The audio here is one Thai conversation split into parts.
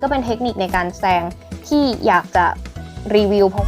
ก็เป็นเทคนิคในการแซงที่อยากจะรีวิวเพราะ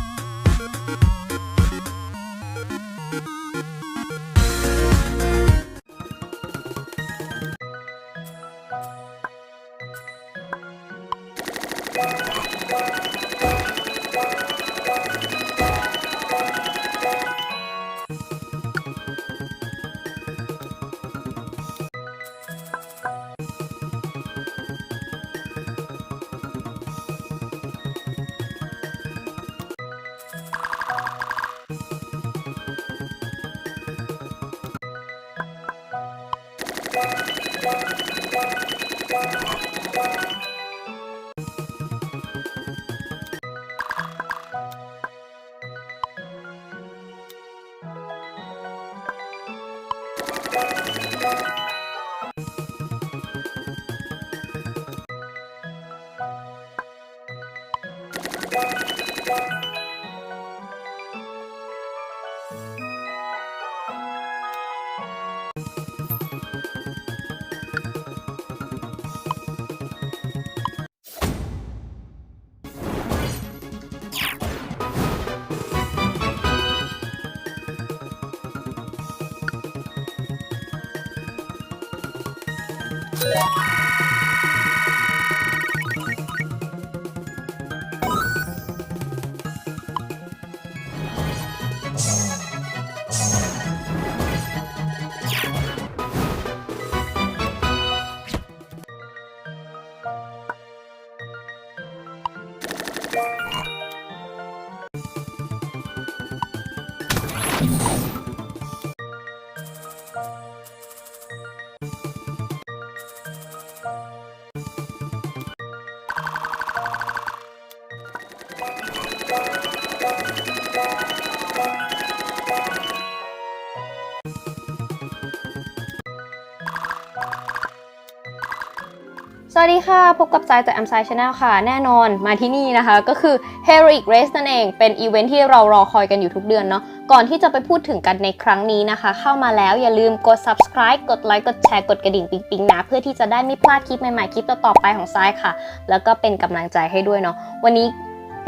ดีค่ะ พบกับสายจาก a m s i d e Channel ค่ะ แน่นอนมาที่นี่นะคะ ก็คือ Heroic Race นั่นเอง เป็นอีเวนท์ที่เรารอคอยกันอยู่ทุกเดือนเนาะก่อนที่จะไปพูดถึงกันในครั้งนี้นะคะ เข้ามาแล้วอย่าลืมกด subscribe กดไลค์กดแชร์กดกระดิ่งปิ๊งๆนะ เพื่อที่จะได้ไม่พลาดคลิปใหม่ๆ คลิปต่อๆไปของซายค่ะ แล้วก็เป็นกำลังใจให้ด้วยเนาะวันนี้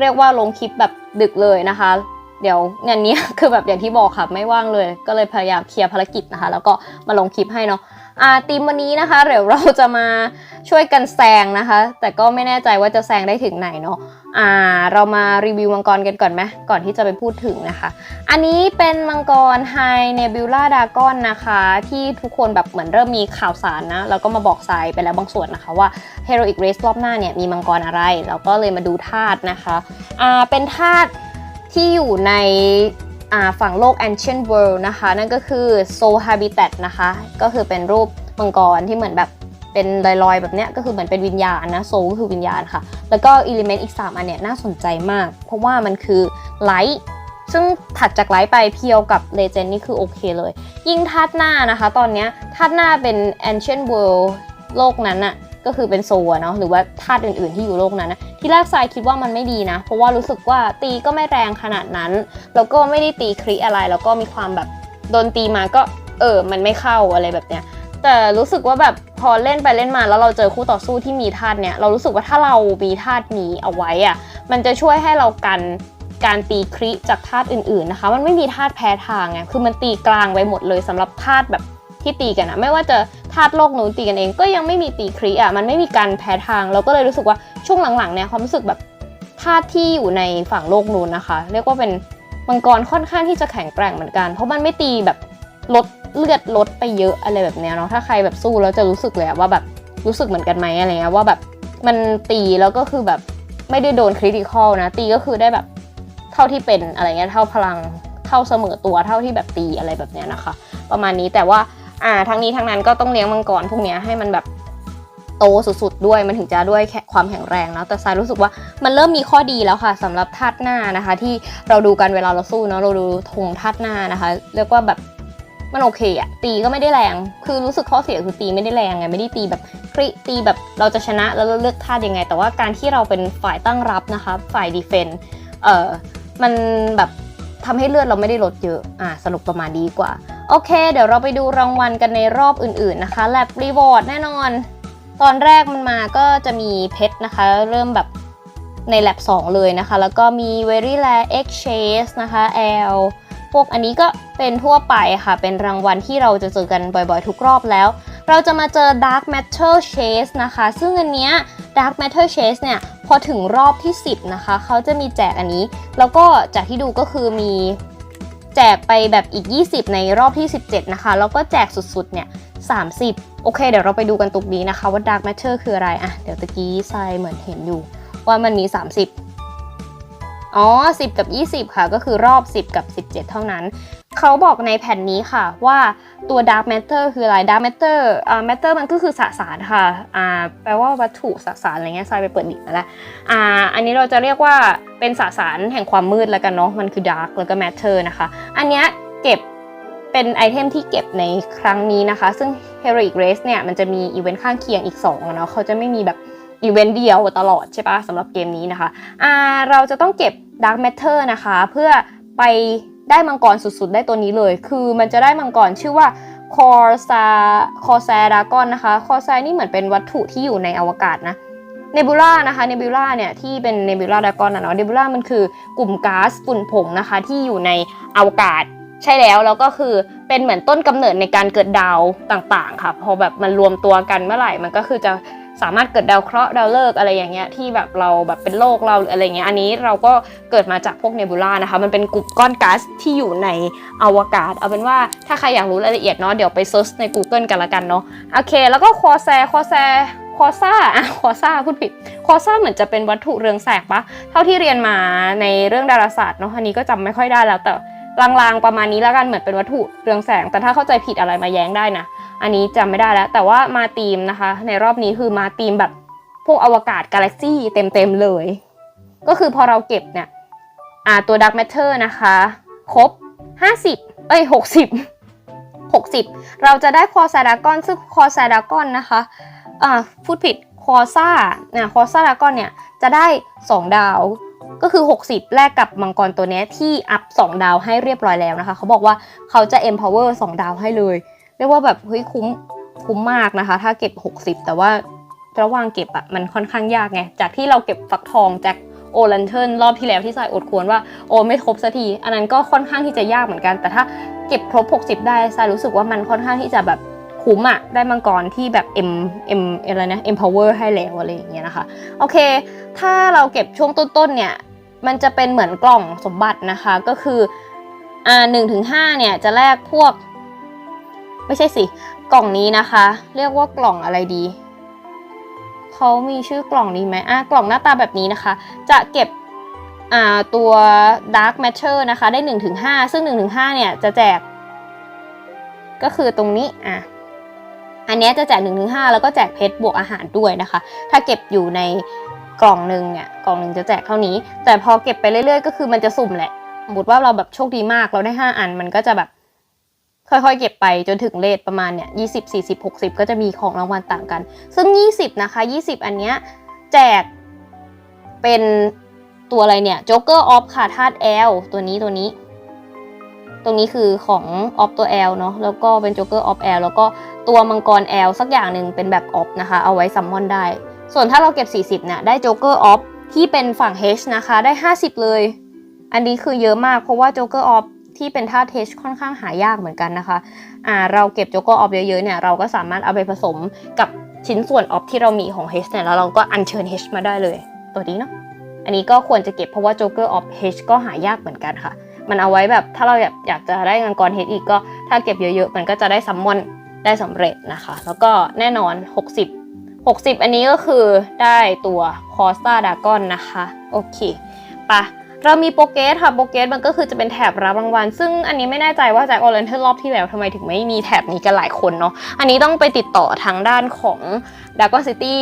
เรียกว่าลงคลิปแบบดึกเลยนะคะ เดี๋ยวงานนี้คือแบบอย่างที่บอกค่ะไม่ว่างเลย ก็เลยพยายามเคลียร์ภารกิจนะคะ แล้วก็มาลงคลิปให้เนาะ อ่าทีมวันนี้นะคะเดี๋ยวเราจะมาช่วยกันแซงนะคะ แต่ก็ไม่แน่ใจว่าจะแซงได้ถึงไหนเนาะอ่าเรามารีวิวมังกรกันก่อนไหมก่อนที่จะไปพูดถึงนะคะ อันนี้เป็นมังกรไฮเนบิวล่าดากอนนะคะ ที่ทุกคนแบบเหมือนเริ่มมีข่าวสารนะแล้วก็มาบอกทรายไปแล้วบางส่วนนะคะว่า Heroic Race รอบหน้าเนี่ยมีมังกรอะไร เราก็เลยมาดูธาตุนะคะอ่าเป็นธาตุที่อยู่ใน ฝั่งโลก Ancient World นะคะ นั่นก็คือ Soul Habitat นะคะ ก็คือเป็นรูปมังกรที่เหมือนแบบเป็นลอยๆ แบบเนี้ยก็คือเหมือนเป็นวิญญาณนะ Soul ก็คือวิญญาณค่ะ แล้วก็ Element อีก 3 อันเนี่ยน่าสนใจมาก เพราะว่ามันคือ Light ซึ่งถัดจากไลท์ไปเพียวกับเลเจนนี่คือโอเคเลย ยิ่งธาตุหน้านะคะ ตอนเนี้ยธาตุหน้าเป็น Ancient World โลกนั้นอะ ก็คือเป็นโซเนาะหรือว่าธาตุอื่นๆที่อยู่โลกนั้นนะที่แรกทรายคิดว่ามันไม่ดีนะ เพราะว่ารู้สึกว่าตีก็ไม่แรงขนาดนั้น แล้วก็ไม่ได้ตีคริอะไร แล้วก็มีความแบบโดนตีมาก็เออมันไม่เข้าอะไรแบบเนี้ยแต่รู้สึกว่าแบบพอเล่นไปเล่นมาแล้วเราเจอคู่ต่อสู้ที่มีธาตุเนี้ยเรารู้สึกว่าถ้าเรามีธาตุนี้เอาไว้อะมันจะช่วยให้เรากันการตีคริจากธาตุอื่นๆนะคะ มันไม่มีธาตุแพ้ทางไงคือมันตีกลางไว้หมดเลยสำหรับธาตุแบบที่ตีกันอะไม่ว่าจะ ธาตุโลกนู้นตีกันเองก็ยังไม่มีตีคริอะมันไม่มีการแพ้ทางเราก็เลยรู้สึกว่าช่วงหลังๆเนี่ยความรู้สึกแบบธาตุที่อยู่ในฝั่งโลกนู้นนะคะ เรียกว่าเป็นมังกรค่อนข้างที่จะแข็งแกร่งเหมือนกัน เพราะมันไม่ตีแบบลดเลือดลดไปเยอะอะไรแบบเนี้ยเนาะถ้าใครแบบสู้แล้วจะรู้สึกเลยว่าแบบรู้สึกเหมือนกันไหมอะไรเงี้ยว่าแบบมันตีแล้วก็คือแบบไม่ได้โดนคริติคอลนะ ตีก็คือได้แบบเท่าที่เป็นอะไรเงี้ยเท่าพลังเท่าเสมอตัวเท่าที่แบบตีอะไรแบบเนี้ยนะคะ ประมาณนี้แต่ว่า อ่าทั้งนี้ทั้งนั้นก็ต้องเลี้ยงมังกรพวกนี้ให้มันแบบโตสุดๆด้วยมันถึงจะด้วยแค่ความแข็งแรงนะแต่ทรายรู้สึกว่ามันเริ่มมีข้อดีแล้วค่ะสำหรับธาตุหน้านะคะ ที่เราดูกันเวลาเราสู้เนาะเราดูธงธาตุหน้านะคะ เรียกว่าแบบมันโอเคอะตีก็ไม่ได้แรง คือรู้สึกข้อเสียคือตีไม่ได้แรงไงไม่ได้ตีแบบคริตีแบบเราจะชนะแล้วเราเลือกธาตุยังไง แต่ว่าการที่เราเป็นฝ่ายตั้งรับนะคะ ฝ่ายดีเฟนเอ่อมันแบบทำให้เลือดเราไม่ได้ลดเยอะอ่าสรุปประมาณดีกว่า โอเค เดี๋ยวเราไปดูรางวัลกันในรอบอื่นๆนะคะแลบรีวอร์ดแน่นอน ตอนแรกมันมาก็จะมีเพชรนะคะ เริ่มแบบในแลบ2 เลยนะคะ แล้วก็มี very rare X chase นะคะ L พวกอันนี้ก็เป็นทั่วไปค่ะ เป็นรางวัลที่เราจะเจอกันบ่อยๆ ทุกรอบแล้ว เราจะมาเจอ Dark Matter Chase นะคะ ซึ่งอันเนี้ย Dark Matter Chase เนี่ย พอถึงรอบที่ 10 นะคะ เขาจะมีแจกอันนี้ แล้วก็จากที่ดูก็คือมี แจกไปแบบอีก 20 ในรอบที่ 17 นะคะ แล้วก็แจกสุดๆ เนี่ย 30 โอเค เดี๋ยวเราไปดูกันตรงนี้นะคะว่า Dark Matter คืออะไร อะ เดี๋ยวตะกี้ทรายเหมือนเห็นอยู่ ว่ามันมี 30 อ๋อ 10 กับ 20 ค่ะ ก็คือรอบ 10 กับ 17 เท่านั้น เขาบอกในแผ่นนี้ค่ะว่าตัว dark matter คืออะไร dark matter อ่า matter มันก็คือสสารค่ะอ่าแปลว่าวัตถุสสารอะไรเงี้ยทรายไปเปิดดิบมาแล้วอ่าอันนี้เราจะเรียกว่าเป็นสสารแห่งความมืดแล้วกันเนาะมันคือ dark แล้วก็ matter นะคะ อันเนี้ยเก็บเป็นไอเทมที่เก็บในครั้งนี้นะคะ ซึ่ง heroic race เนี่ยมันจะมีอีเวนต์ข้างเคียงอีก2อะเนาะเขาจะไม่มีแบบอีเวนต์เดียวตลอดใช่ปะสำหรับเกมนี้นะคะอ่าเราจะต้องเก็บ dark matter นะคะ เพื่อไป ได้มังกรสุดๆ ได้ตัวนี้เลย คือมันจะได้มังกรชื่อว่าคอร์ซาคอร์ซาดากอนนะคะ คอร์ซานี่เหมือนเป็นวัตถุที่อยู่ในอวกาศนะเนบูล่านะคะเนบูล่าเนี่ยที่เป็นเนบูล่าดากอนนะเนาะเนบูล่ามันคือกลุ่มก๊าซฝุ่นผงนะคะที่อยู่ในอวกาศใช่แล้วแล้วก็คือเป็นเหมือนต้นกำเนิดในการเกิดดาวต่างๆค่ะ พอแบบมันรวมตัวกันเมื่อไหร่มันก็คือจะ สามารถเกิดดาวเคราะห์ดาวฤกษ์อะไรอย่างเงี้ยที่แบบเราแบบเป็นโลกเราหรืออะไรเงี้ยอันนี้เราก็เกิดมาจากพวกเนบูล่านะคะ มันเป็นกลุ่มก้อนก๊าซที่อยู่ในอวกาศ เอาเป็นว่าถ้าใครอยากรู้รายละเอียดเนาะเดี๋ยวไปเซิร์ชใน Google กันละกันเนาะโอเค แล้วก็คอแซคอแซคอซ่าอะคอซ่าพูดผิดคอซ่าเหมือนจะเป็นวัตถุเรืองแสงปะเท่าที่เรียนมาในเรื่องดาราศาสตร์เนาะอันนี้ก็จำไม่ค่อยได้แล้วแต่ลางๆประมาณนี้แล้วกันเหมือนเป็นวัตถุเรืองแสง แต่ถ้าเข้าใจผิดอะไรมาแย้งได้นะ อันนี้จำไม่ได้แล้ว แต่ว่ามาทีมนะคะ ในรอบนี้คือมาทีมแบบพวกอวกาศกาแล็กซี่เต็มๆเลย ก็คือพอเราเก็บเนี่ยอ่าตัว Dark Matter นะคะ ครบ 50 เอ้ย 60 60 เราจะได้คอซาดากอนซึ่งคอซาดากอนนะคะอ่าพูดผิดคอซ่าเนี่ยคอซาดากอนเนี่ยจะได้ 2 ดาวก็คือ 60 แลกกับมังกรตัวเนี้ยที่อัพ 2 ดาวให้เรียบร้อยแล้วนะคะ เขาบอกว่าเขาจะ empower 2 ดาวให้เลย เรียกว่าแบบเฮ้ยคุ้มคุ้มมากนะคะ ถ้าเก็บ 60 แต่ว่าระหว่างเก็บอะมันค่อนข้างยากไง จากที่เราเก็บฟักทองจากโอลันเทิร์นรอบที่แล้วที่ใส่อดควรว่าโอไม่ครบสักที อันนั้นก็ค่อนข้างที่จะยากเหมือนกัน แต่ถ้าเก็บครบ 60 ได้ทรายรู้สึกว่ามันค่อนข้างที่จะแบบคุ้มอะได้มังกรที่แบบ M M อะไรนะ empower ให้แล้วอะไรอย่างเงี้ยนะคะ โอเค ถ้าเราเก็บช่วงต้นๆเนี่ย มันจะเป็นเหมือนกล่องสมบัตินะคะ ก็คืออ่าหนึ่งถึงห้าเนี่ยจะแลกพวก ไม่ใช่สิ กล่องนี้นะคะ เรียกว่ากล่องอะไรดีเขามีชื่อกล่องนี้ไหมอะกล่องหน้าตาแบบนี้นะคะ จะเก็บอ่าตัว Dark Matter นะคะ ได้ 1-5 ซึ่ง 1-5 เนี่ยจะแจก ก็คือตรงนี้อะอันนี้จะแจก1-5แล้วก็แจกเพชรบวกอาหารด้วยนะคะ ถ้าเก็บอยู่ในกล่องหนึ่งเนี่ย กล่องหนึ่งจะแจกเท่านี้ แต่พอเก็บไปเรื่อยๆ ก็คือมันจะสุ่มแหละ สมมติว่าเราแบบโชคดีมากเราได้ 5 อัน มันก็จะแบบ ค่อยๆ เก็บไปจนถึงเลทประมาณเนี่ยยี่สิบสี่สิบหกสิบก็จะมีของรางวัลต่างกัน ซึ่ง20นะคะ20อันเนี้ยแจกเป็นตัวอะไรเนี่ย Joker of ค่ะธาตุ L ตัวนี้ตัวนี้ ตรงนี้คือของ of ตัว L เนาะแล้วก็เป็น Joker of L แล้วก็ตัวมังกร L สักอย่างหนึ่งเป็นแบบ of นะคะ เอาไว้ซัมมอนได้ ส่วนถ้าเราเก็บ 40เนี่ยได้ Joker of ที่เป็นฝั่ง H นะคะ ได้ 50 เลย อันนี้คือเยอะมากเพราะว่า Joker of ที่เป็นท่า H ค่อนข้างหายากเหมือนกันนะคะอ่าเราเก็บ Joker of เยอะๆเนี่ยเราก็สามารถเอาไปผสมกับชิ้นส่วน of ที่เรามีของ H เนี่ยแล้วเราก็อัญเชิญ H มาได้เลย ตัวนี้เนาะอันนี้ก็ควรจะเก็บเพราะว่า Joker of H ก็หายากเหมือนกันค่ะ มันเอาไว้แบบถ้าเราอยากอยากจะได้เงินกร H อีกก็ถ้าเก็บเยอะๆ มันก็จะได้ซัมมอนได้สำเร็จนะคะ แล้วก็แน่นอน 60 60 อันนี้ก็คือได้ตัวคอสตาดากอนนะคะ โอเคปะ เรามีโปเกสค่ะโปเกสมันก็คือจะเป็นแถบรับรางวัล ซึ่งอันนี้ไม่แน่ใจว่าจากออเรนเทอร์รอบที่แล้วทำไมถึงไม่มีแถบนี้กันหลายคนเนาะอันนี้ต้องไปติดต่อทางด้านของ d a g o n City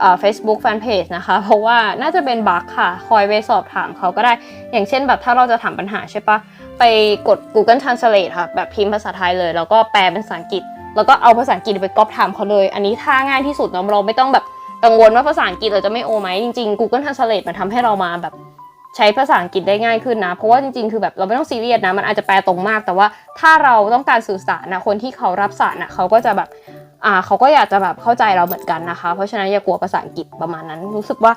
เอ่อ Facebook Fanpage นะคะ เพราะว่าน่าจะเป็นบั๊กค่ะ คอยไปสอบถามเขาก็ได้ อย่างเช่นแบบถ้าเราจะถามปัญหาใช่ปะไปกด Google Translate ค่ะ แบบพิมพ์ภาษาไทยเลย แล้วก็แปลเป็นภาษาอังกฤษ แล้วก็เอาภาษาอังกฤษไปก๊อปถามเขาเลย อันนี้ท่าง่ายที่สุดเนาะเราไม่ต้องแบบกังวลว่าภาษาอังกฤษเราจะไม่โอไหมจริงๆ Google Translate มันทำให้เรามาแบบ ใช้ภาษาอังกฤษได้ง่ายขึ้นนะ เพราะว่าจริงๆ คือแบบเราไม่ต้องซีเรียสนะ มันอาจจะแปลตรงมาก แต่ว่าถ้าเราต้องการสื่อสารนะ คนที่เขารับสารนะเขาก็จะแบบ อ่า เขาก็อยากจะแบบเข้าใจเราเหมือนกันนะคะ เพราะฉะนั้นอย่ากลัวภาษาอังกฤษประมาณนั้น รู้สึกว่า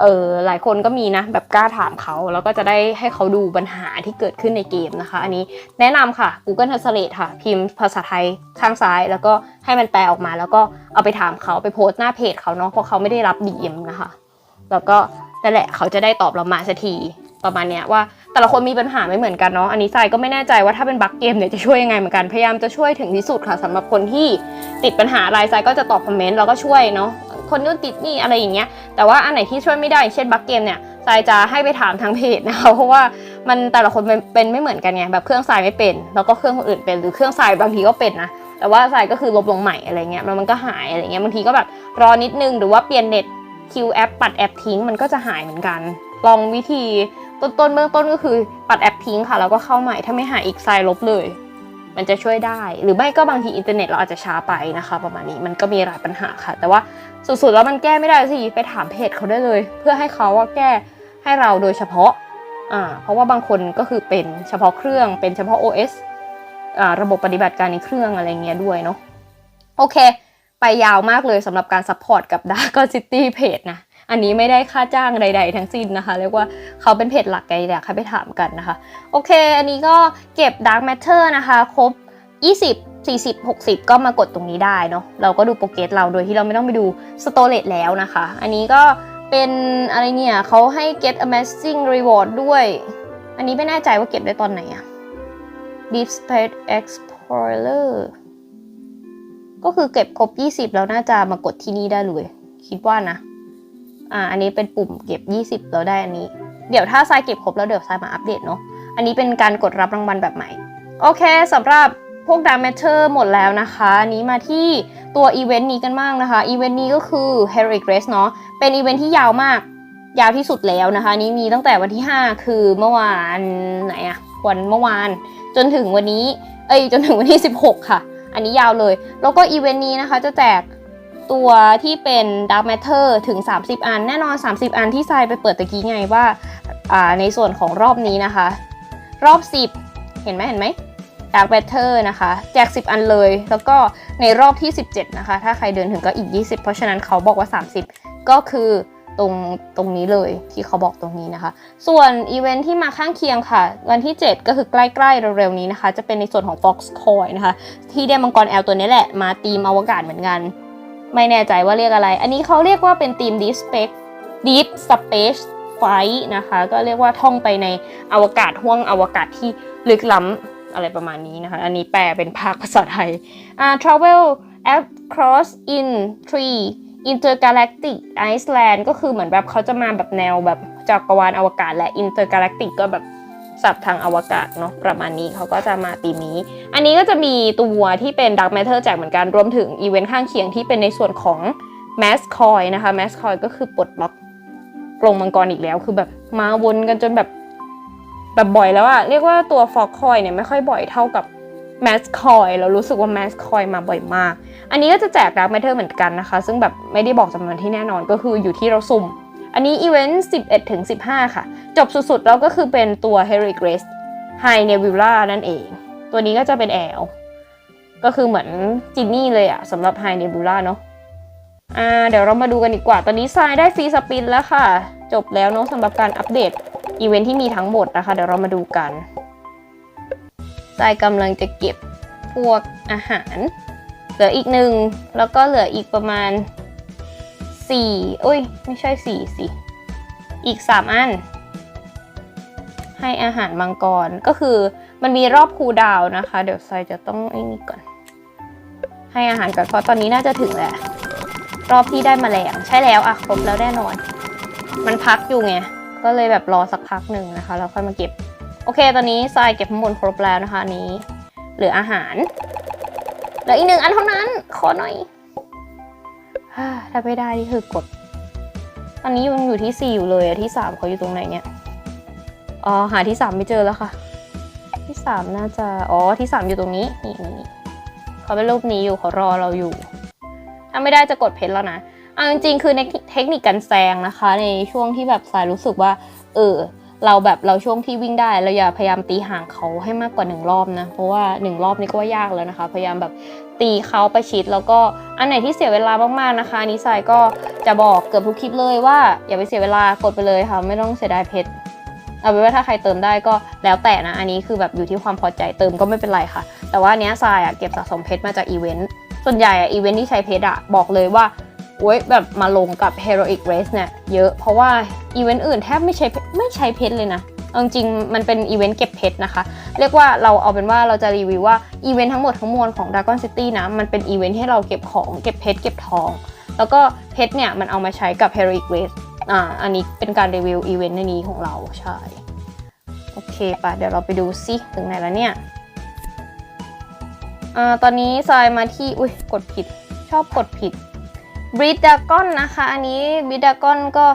เออหลายคนก็มีนะ แบบกล้าถามเขา แล้วก็จะได้ให้เขาดูปัญหาที่เกิดขึ้นในเกมนะคะ อันนี้แนะนำค่ะ Google Translate ค่ะ พิมพ์ภาษาไทยข้างซ้าย แล้วก็ให้มันแปลออกมา แล้วก็เอาไปถามเขาไปโพสต์หน้าเพจเขาเนาะ เพราะเขาไม่ได้รับ DM นะคะ แล้วก็ นั่นแหละเขาจะได้ตอบเรามาสักทีประมาณเนี้ยว่าแต่ละคนมีปัญหาไม่เหมือนกันเนาะอันนี้ทรายก็ไม่แน่ใจว่าถ้าเป็นบั๊กเกมเนี่ยจะช่วยยังไงเหมือนกันพยายามจะช่วยถึงที่สุดค่ะสำหรับคนที่ติดปัญหาอะไรทรายก็จะตอบคอมเมนต์แล้วก็ช่วยเนาะคนนู้นติดนี่อะไรอย่างเงี้ยแต่ว่าอันไหนที่ช่วยไม่ได้เช่นบั๊กเกมเนี่ยทรายจะให้ไปถามทางเพจนะคะเพราะว่ามันแต่ละคนเป็นไม่เหมือนกันไงแบบเครื่องทรายไม่เป็น แล้วก็เครื่องคนอื่นเป็นหรือเครื่องทรายบางทีก็เป็นนะแต่ว่าทรายก็คือลบลงใหม่อะไรเงี้ยมันมันก็หายอะไรเงี้ยบางทีก็แบบรอนิดนึงหรือว่าเปลี่ยนเน็ต คิวแอปปัดแอปทิ้งมันก็จะหายเหมือนกัน ลองวิธีต้นต้นเบื้องต้นก็คือปัดแอปทิ้งค่ะแล้วก็เข้าใหม่ถ้าไม่หายอีกไซลบเลย มันจะช่วยได้ หรือไม่ก็บางทีอินเทอร์เน็ตเราอาจจะช้าไปนะคะ ประมาณนี้มันก็มีหลายปัญหาค่ะ แต่ว่าสุดๆแล้วมันแก้ไม่ได้สิไปถามเพจเขาได้เลย เพื่อให้เขาว่าแก้ให้เราโดยเฉพาะอ่าเพราะว่าบางคนก็คือเป็นเฉพาะเครื่องเป็นเฉพาะ OS อ่าระบบปฏิบัติการในเครื่องอะไรเงี้ยด้วยเนาะโอเค ไปยาวมากเลยสำหรับการซัพพอร์ตกับ Dark City Page นะ อันนี้ไม่ได้ค่าจ้างใด ๆ ทั้งสิ้นนะคะ เรียกว่าเขาเป็นเพจหลักไงอยากให้ไปถามกันนะคะ โอเค อันนี้ก็เก็บ Dark Matter นะคะ ครบ 20 40 60 ก็มากดตรงนี้ได้เนาะเราก็ดูโปรเกรสเราโดยที่เราไม่ต้องไปดู Storage แล้วนะคะ อันนี้ก็เป็นอะไรเนี่ยเขาให้ get amazing reward ด้วย อันนี้ไม่แน่ใจว่าเก็บได้ตอนไหนอะ Deep Space Explorer ก็คือเก็บครบ 20 แล้วน่าจะมากดที่นี่ได้เลย คิดว่านะ อ่า อันนี้เป็นปุ่มเก็บ 20 แล้วได้อันนี้ เดี๋ยวถ้าทรายเก็บครบแล้วเดี๋ยวทรายมาอัปเดตเนาะ อันนี้เป็นการกดรับรางวัลแบบใหม่ โอเคสำหรับพวก Dark Matter หมดแล้วนะคะอันนี้มาที่ตัวอีเวนต์นี้กันบ้างนะคะ อีเวนต์นี้ก็คือ Heroic Race เนาะ เป็นอีเวนต์ที่ยาวมาก ยาวที่สุดแล้วนะคะนนี้มีตั้งแต่วันที่ 5 คือเมื่อวานไหนอะวันเมื่อวาน จนถึงวันนี้ เอ้ย จนถึงวันที่ 16 ค่ะ อันนี้ยาวเลย แล้วก็อีเวนต์นี้นะคะจะแจกตัวที่เป็น Dark Matter ถึง 30 อัน แน่นอน 30 อันที่ทรายไปเปิดตะกี้ไงว่าอ่าในส่วนของรอบนี้นะคะ รอบ 10 เห็นไหมเห็นไหม Dark Matter นะคะ แจก 10 อันเลย แล้วก็ในรอบที่ 17 นะคะ ถ้าใครเดินถึงก็อีก 20 เพราะฉะนั้นเขาบอกว่า 30 ก็คือ ตรงตรงนี้เลยที่เขาบอกตรงนี้นะคะ ส่วนอีเวนท์ที่มาข้างเคียงค่ะ วันที่ 7 ก็คือใกล้ๆเร็วๆนี้นะคะ จะเป็นในส่วนของ Fox Coin นะคะ ที่ได้มังกรแอลตัวนี้แหละมาตีมอวกาศเหมือนกัน ไม่แน่ใจว่าเรียกอะไร อันนี้เขาเรียกว่าเป็นทีม Deep Space Deep Space Flight นะคะ ก็เรียกว่าท่องไปในอวกาศห้วงอวกาศที่ลึกล้ำอะไรประมาณนี้นะคะ อันนี้แปลเป็นภาคภาษาไทยอ่า travel across in three intergalactic Iceland ก็คือเหมือนแบบเขาจะมาแบบแนวแบบจักรวาลอวกาศ และ intergalactic ก็แบบสับทางอวกาศเนาะประมาณนี้เขาก็จะมาตีนี้ อันนี้ก็จะมีตัวที่เป็น Dark Matter แจกเหมือนกันรวมถึงอีเวนต์ข้างเคียงที่เป็นในส่วนของ Mass Coin นะคะ Mass Coin ก็คือปลดล็อกกรงมังกรอีกแล้วคือแบบมาวนกันจนแบบแบบบ่อยแล้วอะเรียกว่าตัว Fog Coin เนี่ยไม่ค่อยบ่อยเท่ากับ Mass Coin เรารู้สึกว่า Mass Coin มาบ่อยมาก อันนี้ก็จะแจก Dark Matter เหมือนกันนะคะ ซึ่งแบบไม่ได้บอกจำนวนที่แน่นอนก็คืออยู่ที่เราสุ่ม อันนี้อีเวนต์11ถึง15 ค่ะ จบสุดๆ แล้วก็คือเป็นตัว Heroic Race High Nebula นั่นเอง ตัวนี้ก็จะเป็นแอลก็คือเหมือนจินนี่เลยอะสำหรับ High Nebula เนาะอ่าเดี๋ยวเรามาดูกันดีกว่า ตอนนี้ทรายได้ฟรีสปินแล้วค่ะ จบแล้วเนาะสำหรับการอัปเดตอีเวนท์ที่มีทั้งหมดนะคะ เดี๋ยวเรามาดูกัน ทรายกำลังจะเก็บพวกอาหาร เหลืออีกหนึ่งแล้วก็เหลืออีกประมาณสี่อุ้ย ไม่ใช่สี่สิอีกสามอัน ให้อาหารมังกรก็คือมันมีรอบคูดาวนะคะ เดี๋ยวไซจะต้องไอ้นี่ก่อน ให้อาหารก่อนเพราะตอนนี้น่าจะถึงแล้ว รอบที่ได้มาแมลงใช่แล้วอะครบแล้วแน่นอน มันพักอยู่ไง ก็เลยแบบรอสักพักหนึ่งนะคะ แล้วค่อยมาเก็บ โอเค ตอนนี้ทรายเก็บข้างบนครบแล้วนะคะนี้ เหลืออาหารเหลืออีกหนึ่งอันเท่านั้น ขอหน่อยถ้าไม่ได้นี่คือกด ตอนนี้ยังอยู่ที่สี่อยู่เลยอะที่สามเขาอยู่ตรงไหนเนี่ย อ๋อ หาที่สามไม่เจอแล้วค่ะ ที่สามน่าจะ อ๋อ ที่สามอยู่ตรงนี้นี่นี่นี่เขาเป็นรูปนี้อยู่เขารอเราอยู่ ถ้าไม่ได้จะกดเพชรแล้วนะ เอาจริงๆ คือในเทคนิคการแซงนะคะ ในช่วงที่แบบสายรู้สึกว่า เออ เราแบบเราช่วงที่วิ่งได้เราอย่าพยายามตีห่างเขาให้มากกว่าหนึ่งรอบนะ เพราะว่าหนึ่งรอบนี่ก็ว่ายากแล้วนะคะ พยายามแบบตีเขาประชิดแล้วก็อันไหนที่เสียเวลามากๆนะคะนิสัยก็จะบอกเกือบทุกคลิปเลยว่าอย่าไปเสียเวลากดไปเลยค่ะไม่ต้องเสียดายเพชรเอาเป็นว่าถ้าใครเติมได้ก็แล้วแต่นะ อันนี้คือแบบอยู่ที่ความพอใจเติมก็ไม่เป็นไรค่ะ แต่ว่าเนี้ยทรายอะเก็บสะสมเพชรมาจากอีเวนต์ส่วนใหญ่อะอีเวนต์ที่ใช้เพชรอะบอกเลยว่า โอ๊ยแบบมาลงกับ Heroic Race เนี่ยเยอะเพราะว่าอีเวนต์อื่นแทบไม่ใช้ไม่ใช้เพชรเลยนะเอาจริงมันเป็นอีเวนต์เก็บเพชรนะคะ เรียกว่าเราเอาเป็นว่าเราจะรีวิวว่าอีเวนต์ทั้งหมดทั้งมวลของ Dragon City นะ มันเป็นอีเวนต์ให้เราเก็บของเก็บเพชรเก็บทอง แล้วก็เพชรเนี่ย มันเอามาใช้กับ Heroic Race อ่าอันนี้เป็นการรีวิวอีเวนต์ในนี้ของเราใช่ โอเคปะเดี๋ยวเราไปดูซิถึงไหนแล้วเนี่ยอ่าตอนนี้ทรายมาที่ อุ้ยกดผิดชอบกดผิด b r e e d a g o n นะคะ อันนี้ b r e e d a g o n ก็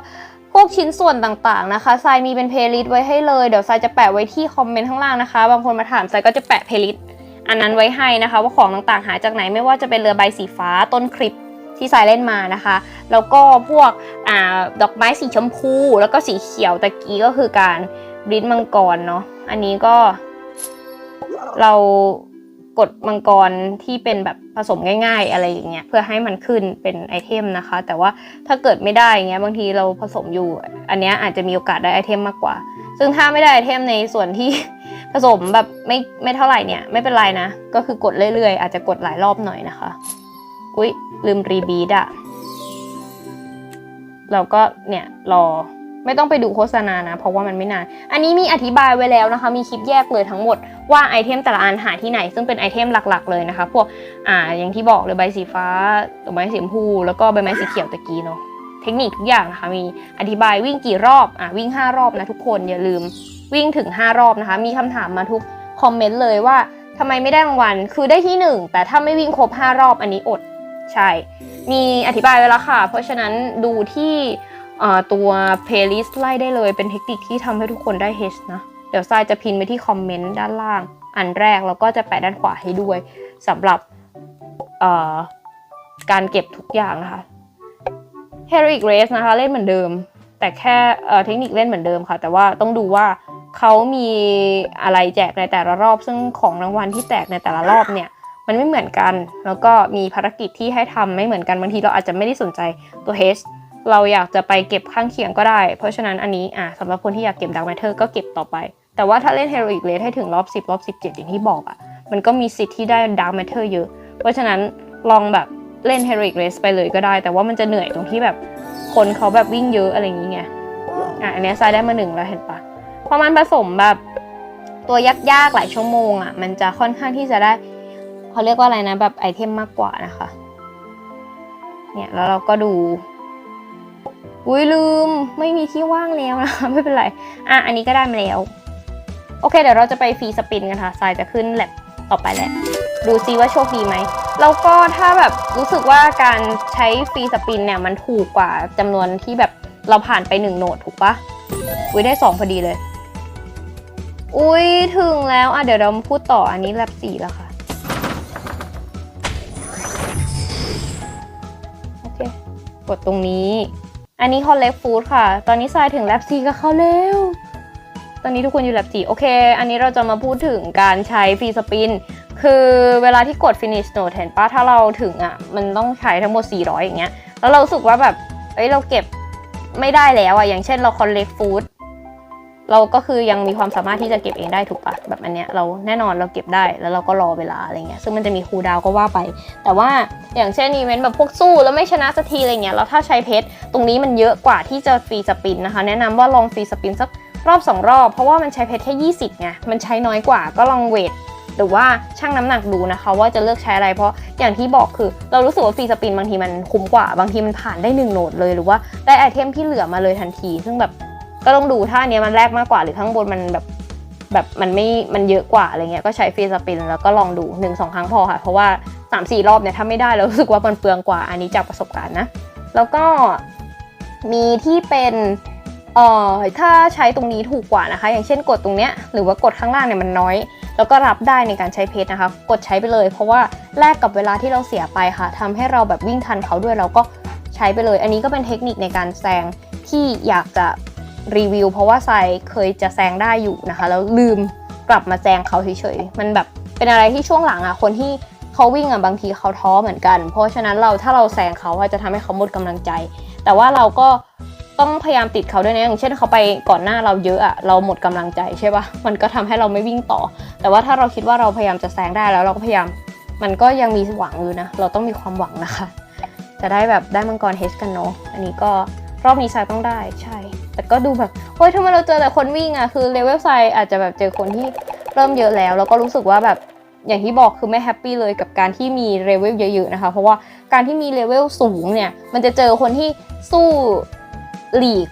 พวกชิ้นส่วนต่างๆนะคะทรายมีเป็นเพลย์ลิสต์ไว้ให้เลย เดี๋ยวทรายจะแปะไว้ที่คอมเมนต์ข้างล่างนะคะ บางคนมาถามทรายก็จะแปะเพลย์ลิสต์อันนั้นไว้ให้นะคะ ว่าของต่างๆหาจากไหนไม่ว่าจะเป็นเรือใบสีฟ้าต้นคลิปที่ทรายเล่นมานะคะ แล้วก็พวกอดอกไม้สีชมพู แล้วก็สีเขียวตะกี้ก็คือการบริดมังกรเนาะ อันนี้ก็เรา กดมังกรที่เป็นแบบผสมง่าย ๆ อะไรอย่างเงี้ยเพื่อให้มันขึ้นเป็นไอเทมนะคะ แต่ว่าถ้าเกิดไม่ได้อย่างเงี้ยบางทีเราผสมอยู่ อันเนี้ยอาจจะมีโอกาสได้ไอเทมมากกว่า ซึ่งถ้าไม่ได้ไอเทมในส่วนที่ผสมแบบไม่ไม่เท่าไหร่เนี่ยไม่เป็นไรนะ ก็คือกดเรื่อยๆ อาจจะกดหลายรอบหน่อยนะคะ อุ๊ยลืมรีบีดอะเราก็เนี่ยรอ ไม่ต้องไปดูโฆษณานะ เพราะว่ามันไม่นาน อันนี้มีอธิบายไว้แล้วนะคะ มีคลิปแยกเลยทั้งหมดว่าไอเทมแต่ละอันหาที่ไหน ซึ่งเป็นไอเทมหลักๆ เลยนะคะ พวกอ่าอย่างที่บอกเลยใบสีฟ้าดอกไม้สีชมพูแล้วก็ใบไม้สีเขียวตะกี้เนาะเทคนิคทุกอย่างนะคะ มีอธิบายวิ่งกี่รอบอะวิ่ง 5 รอบนะทุกคนอย่าลืมวิ่งถึง 5 รอบนะคะ มีคำถามมาทุกคอมเมนต์เลยว่าทำไมไม่ได้รางวัลคือได้ที่ 1 แต่ถ้าไม่วิ่งครบ 5 รอบอันนี้อดใช่ มีอธิบายไว้แล้วค่ะ เพราะฉะนั้นดูที่ ตัว playlist ไล่ได้เลยเป็นเทคนิคที่ทำให้ทุกคนได้ H นะ เดี๋ยวทรายจะพิมพ์ไปที่คอมเมนต์ด้านล่าง อันแรกแล้วก็จะแปะด้านขวาให้ด้วยสำหรับการเก็บทุกอย่างนะคะ Heroic Race นะคะเล่นเหมือนเดิม แต่แค่เทคนิคเล่นเหมือนเดิมค่ะ แต่ว่าต้องดูว่าเขามีอะไรแจกในแต่ละรอบ ซึ่งของรางวัลที่แจกในแต่ละรอบเนี่ยมันไม่เหมือนกัน แล้วก็มีภารกิจที่ให้ทำไม่เหมือนกันบางทีเราอาจจะไม่ได้สนใจตัว H เราอยากจะไปเก็บข้างเคียงก็ได้ เพราะฉะนั้นอันนี้อะสำหรับคนที่อยากเก็บ Dark Matter ก็เก็บต่อไป แต่ว่าถ้าเล่น Heroic Race ให้ถึงรอบ 10 รอบ 17 อย่างที่บอกอะ่ะ มันก็มีสิทธิ์ที่ได้ Dark Matter เยอะ เพราะฉะนั้นลองแบบเล่น Heroic Race ไปเลยก็ได้ แต่ว่ามันจะเหนื่อยตรงที่แบบคนเขาแบบวิ่งเยอะอะไรอย่างนี้ไงอะอันนี้ยทรายได้มาหนึ่งแล้วเห็นปะพอมันผสมแบบตัวยากๆหลายชั่วโมงอะ มันจะค่อนข้างที่จะได้เขาเรียกว่าอะไรนะแบบไอเทมมากกว่านะคะ เนี่ยแล้วเราก็ดู อุ้ยลืมไม่มีที่ว่างแล้วนะคะไม่เป็นไร อะ อันนี้ก็ได้มาแล้ว โอเค เดี๋ยวเราจะไปฟรีสปินกันค่ะทรายจะขึ้นแลบต่อไปแหละ ดูซิว่าโชคดีไหม แล้วก็ถ้าแบบรู้สึกว่าการใช้ฟรีสปินเนี่ย มันถูกกว่าจำนวนที่แบบเราผ่านไปหนึ่งโหนดถูกปะอุ้ยได้สองพอดีเลย อุ้ยถึงแล้ว อะ เดี๋ยวเรามาพูดต่ออันนี้แลบสี่แล้วค่ะโอเคกดตรงนี้ อันนี้คอนเล็กฟูดค่ะ ตอนนี้ทรายถึงแลบซีกับเขาแล้ว ตอนนี้ทุกคนอยู่แลบสี่โอเค อันนี้เราจะมาพูดถึงการใช้ฟรีสปิน คือเวลาที่กด finish note เห็นปะถ้าเราถึงอะ มันต้องใช้ทั้งหมด 400 อย่างเงี้ย แล้วเราสึกว่าแบบ เอ้ย เราเก็บไม่ได้แล้วอะ อย่างเช่นเรา collect food เราก็คือยังมีความสามารถที่จะเก็บเองได้ถูกปะแบบอันเนี้ยเราแน่นอนเราเก็บได้แล้วเราก็รอเวลาอะไรเงี้ยซึ่งมันจะมีคูดาวก็ว่าไป แต่ว่าอย่างเช่นอีเวนต์แบบพวกสู้แล้วไม่ชนะสักทีอะไรเงี้ยแล้วถ้าใช้เพชรตรงนี้มันเยอะกว่าที่จะฟรีสปินนะคะ แนะนำว่าลองฟรีสปินสักรอบ 2 รอบ เพราะว่ามันใช้เพชรแค่20ไงมันใช้น้อยกว่าก็ลองเวทหรือว่าชั่งน้ำหนักดูนะคะ ว่าจะเลือกใช้อะไรเพราะอย่างที่บอกคือ เรารู้สึกว่าฟรีสปินบางทีมันคุ้มกว่า บางทีมันผ่านได้หนึ่งโหนดเลยหรือว่าได้ไอเทมที่เหลือมาเลยทันที ซึ่งแบบ ก็ต้องดูถ้าเนี้ยมันแรกมากกว่าหรือข้างบนมันแบบแบบมันไม่ มันเยอะกว่าอะไรเงี้ย ก็ใช้ฟรีสปินแล้วก็ลองดู1นสองครั้งพอค่ะ เพราะว่า 3 4 รอบเนี่ยถ้าไม่ได้เรารู้สึกว่ามันเปลืองกว่า อันนี้จากประสบการณ์นะ แล้วก็มีที่เป็นเอ่อถ้าใช้ตรงนี้ถูกกว่านะคะ อย่างเช่นกดตรงเนี้ยหรือว่ากดข้างล่างเนี่ยมันน้อย แล้วก็รับได้ในการใช้เพชรนะคะ กดใช้ไปเลย เพราะว่าแลกกับเวลาที่เราเสียไปค่ะทำให้เราแบบวิ่งทันเขาด้วยเราก็ใช้ไปเลย อันนี้ก็เป็นเทคนิคในการแซงที่อยากจะ รีวิว เพราะว่าทรายเคยจะแซงได้อยู่นะคะแล้วลืมกลับมาแซงเขาเฉยๆมันแบบเป็นอะไรที่ช่วงหลังอะคนที่เขาวิ่งอะบางทีเขาท้อเหมือนกัน เพราะฉะนั้นเราถ้าเราแซงเขาจะทำให้เขาหมดกำลังใจ แต่ว่าเราก็ต้องพยายามติดเขาด้วยนะอย่างเช่นเขาไปก่อนหน้าเราเยอะอะเราหมดกำลังใจใช่ปะมันก็ทำให้เราไม่วิ่งต่อ แต่ว่าถ้าเราคิดว่าเราพยายามจะแซงได้แล้วเราก็พยายามมันก็ยังมีหวังอยู่นะ เราต้องมีความหวังนะคะ จะได้แบบได้มังกรเฮสกันเนาะอันนี้ก็รอบนี้ทรายต้องได้ใช่ แต่ก็ดูแบบเฮ้ยทำไมเราเจอแต่คนวิ่งอะคือเลเวลทรายอาจจะแบบเจอคนที่เริ่มเยอะแล้ว แล้วก็รู้สึกว่าแบบอย่างที่บอกคือไม่แฮปปี้เลยกับการที่มีเลเวลเยอะๆนะคะ เพราะว่าการที่มีเลเวลสูงเนี่ย มันจะเจอคนที่สู้หลีก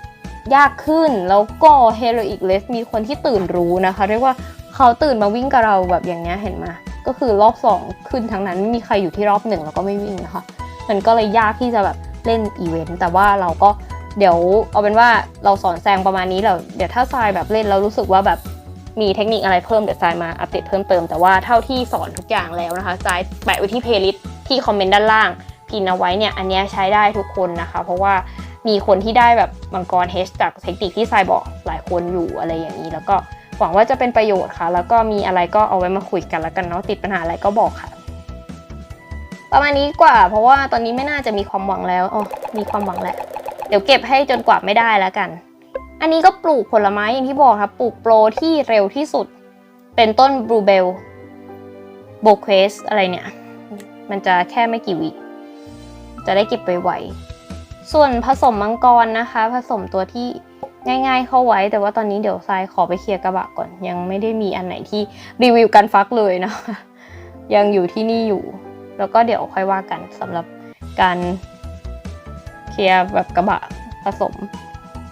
ยากขึ้น แล้วก็เฮโรอีกเลสมีคนที่ตื่นรู้นะคะ เรียกว่าเขาตื่นมาวิ่งกับเราแบบอย่างเงี้ยเห็นไหมก็คือรอบสองขึ้นทั้งนั้นไม่มีใครอยู่ที่รอบหนึ่งแล้วก็ไม่วิ่งนะคะ มันก็เลยยากที่จะแบบเล่นอีเวนต์แต่ว่าเราก็ เดี๋ยวเอาเป็นว่าเราสอนแซงประมาณนี้แล้วเดี๋ยวถ้าทรายแบบเล่นแล้วรู้สึกว่าแบบมีเทคนิคอะไรเพิ่มเดี๋ยวทรายมาอัปเดตเพิ่มเติมแต่ว่าเท่าที่สอนทุกอย่างแล้วนะคะทรายแปะไว้ที่เพลย์ลิสต์ที่คอมเมนต์ด้านล่างพินเอาไว้เนี่ยอันนี้ใช้ได้ทุกคนนะคะ เพราะว่ามีคนที่ได้แบบมังกรเฮชจากเทคนิคที่ทรายบอกหลายคนอยู่อะไรอย่างนี้ แล้วก็หวังว่าจะเป็นประโยชน์ค่ะ แล้วก็มีอะไรก็เอาไว้มาคุยกันแล้วกันเนาะติดปัญหาอะไรก็บอกค่ะประมาณนี้กว่า เพราะว่าตอนนี้ไม่น่าจะมีความหวังแล้วอ๋อมีความหวังแหล้ว เดี๋ยวเก็บให้จนกว่าไม่ได้แล้วกัน อันนี้ก็ปลูกผลไม้อย่างที่บอกครับปลูกโปรที่เร็วที่สุด เป็นต้นบลูเบลโบเควสอะไรเนี่ย มันจะแค่ไม่กี่วิจะได้เก็บไปไวส่วนผสมมังกรนะคะ ผสมตัวที่ง่ายๆเข้าไว้ แต่ว่าตอนนี้เดี๋ยวทรายขอไปเคลียร์กระบะก่อน ยังไม่ได้มีอันไหนที่รีวิวกันฟักเลยนะยังอยู่ที่นี่อยู่ แล้วก็เดี๋ยวค่อยว่ากันสำหรับการ เคลียร์แบบกระบะผสม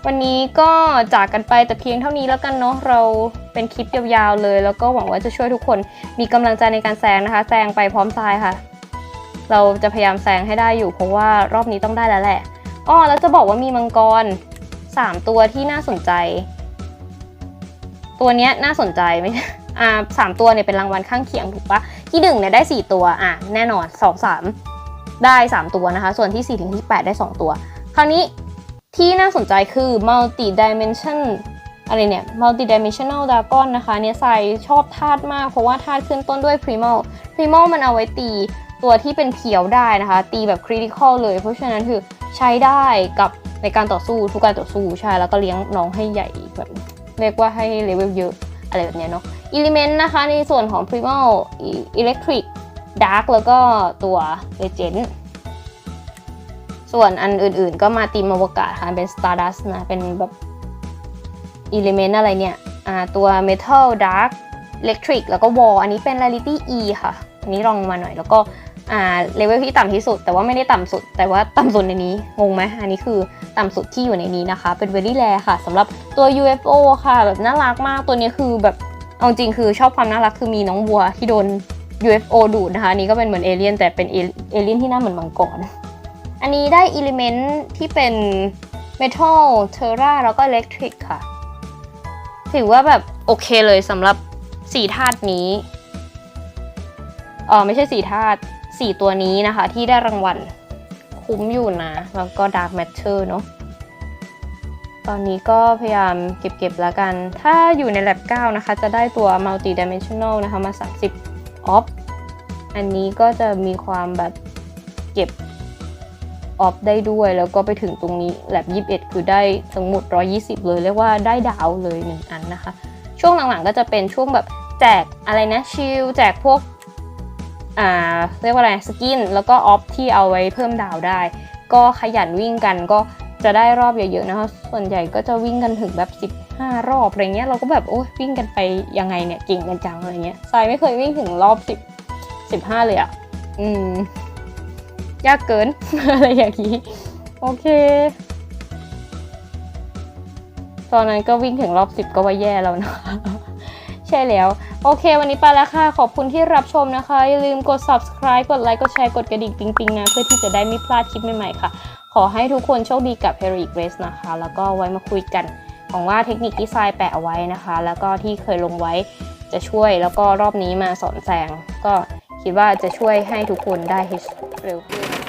วันนี้ก็จากกันไปแต่เพียงเท่านี้แล้วกันเนาะเราเป็นคลิปยาวๆเลย แล้วก็หวังว่าจะช่วยทุกคนมีกำลังใจในการแซงนะคะ แซงไปพร้อมทรายค่ะ เราจะพยายามแซงให้ได้อยู่ เพราะว่ารอบนี้ต้องได้แล้วแหละอ้อแล้วจะบอกว่ามีมังกร 3 ตัวที่น่าสนใจ ตัวเนี้ยน่าสนใจไหมอ่าสามตัวเนี่ยเป็นรางวัลข้างเคียงถูกปะที่1เนี่ยได้ 4 ตัวอะแน่นอน 2 3 ได้ 3 ตัวนะคะ ส่วนที่ 4 ถึงที่ 8 ได้ 2 ตัว คราวนี้ที่น่าสนใจคือ multi dimension อะไรเนี่ย multi dimensional dragon นะคะ เนี่ยใส่ชอบธาตุมาก เพราะว่าธาตุขึ้นต้นด้วย primal primal มันเอาไว้ตีตัวที่เป็นเพียวได้นะคะ ตีแบบ critical เลย เพราะฉะนั้นคือใช้ได้กับในการต่อสู้ทุกการต่อสู้ใช่ แล้วก็เลี้ยงน้องให้ใหญ่แบบเรียกว่าให้เลเวลเยอะ อะไรแบบเนี้ยเนาะ element นะคะในส่วนของ primal electric dark แล้วก็ตัว legend ส่วนอันอื่นๆ ก็มาตีมอวกาศค่ะ เป็น stardust นะ เป็นแบบ element อะไรเนี่ย อ่า ตัว metal dark electric แล้วก็ wall อันนี้เป็น rarity e ค่ะ อันนี้ลองมาหน่อย แล้วก็ อ่า เลเวลที่ต่ำที่สุด แต่ว่าไม่ได้ต่ำสุด แต่ว่าต่ำสุดในนี้ งงไหมอันนี้คือต่ำสุดที่อยู่ในนี้นะคะ เป็น very rare ค่ะสำหรับตัว UFO ค่ะ แบบน่ารักมาก ตัวนี้คือแบบ เอาจริงคือชอบความน่ารัก คือมีน้องวัวที่โดน UFO ดูดนะคะนนี้ก็เป็นเหมือนเอเลี่ยนแต่เป็นเอเลี่ยนที่หน้าเหมือนมังกร อันนี้ได้อิเลเมนต์ที่เป็น Metal Terra แล้วก็ Electric ค่ะ ถือว่าแบบโอเคเลยสำหรับสี่ธาตุนี้เออไม่ใช่สี่ธาตุสี่ตัวนี้นะคะ ที่ได้รางวัลคุ้มอยู่นะ แล้วก็ Dark Matter เนอะตอนนี้ก็พยายามเก็บๆแล้วกัน ถ้าอยู่ใน Lab 9 นะคะ จะได้ตัว Multi Dimensional นะคะมา 30 off อันนี้ก็จะมีความแบบเก็บออฟได้ด้วย แล้วก็ไปถึงตรงนี้แลบ21 คือได้ทั้งหมด 120 เลย เรียกว่าได้ดาวเลย 1 อันนะคะ ช่วงหลังๆก็จะเป็นช่วงแบบแจกอะไรนะชิลแจกพวกอ่าเรียกว่าอะไรสกิน แล้วก็ออฟที่เอาไว้เพิ่มดาวได้ ก็ขยันวิ่งกันก็ จะได้รอบเยอะๆนะคะ ส่วนใหญ่ก็จะวิ่งกันถึงแบบ 15 รอบอะไรเงี้ย เราก็แบบโอ้ยวิ่งกันไปยังไงเนี่ยเก่งกันจังอะไรเงี้ยทรายไม่เคยวิ่งถึงรอบ 10 15 เลยอะ่ะ อืม ยากเกิน อะไรอย่างนี้ โอเค ตอนนั้นก็วิ่งถึงรอบสิบก็ว่าแย่แล้วนะคะใช่แล้ว โอเค วันนี้ไปแล้วค่ะ ขอบคุณที่รับชมนะคะ อย่าลืมกด subscribe กดไลค์ กดแชร์ กดกระดิ่งปิ๊งๆนะ เพื่อที่จะได้ไม่พลาดคลิปใหม่ๆค่ะ อให้ทุกคนโชคดีกับ Heroic Race นะคะ แล้วก็ไว้มาคุยกันหวังว่าเทคนิคที่ทรายแปะเอาไว้นะคะ แล้วก็ที่เคยลงไว้จะช่วยแล้วก็รอบนี้มาสอนแซงก็คิดว่าจะช่วยให้ทุกคนได้เร็วขึ้น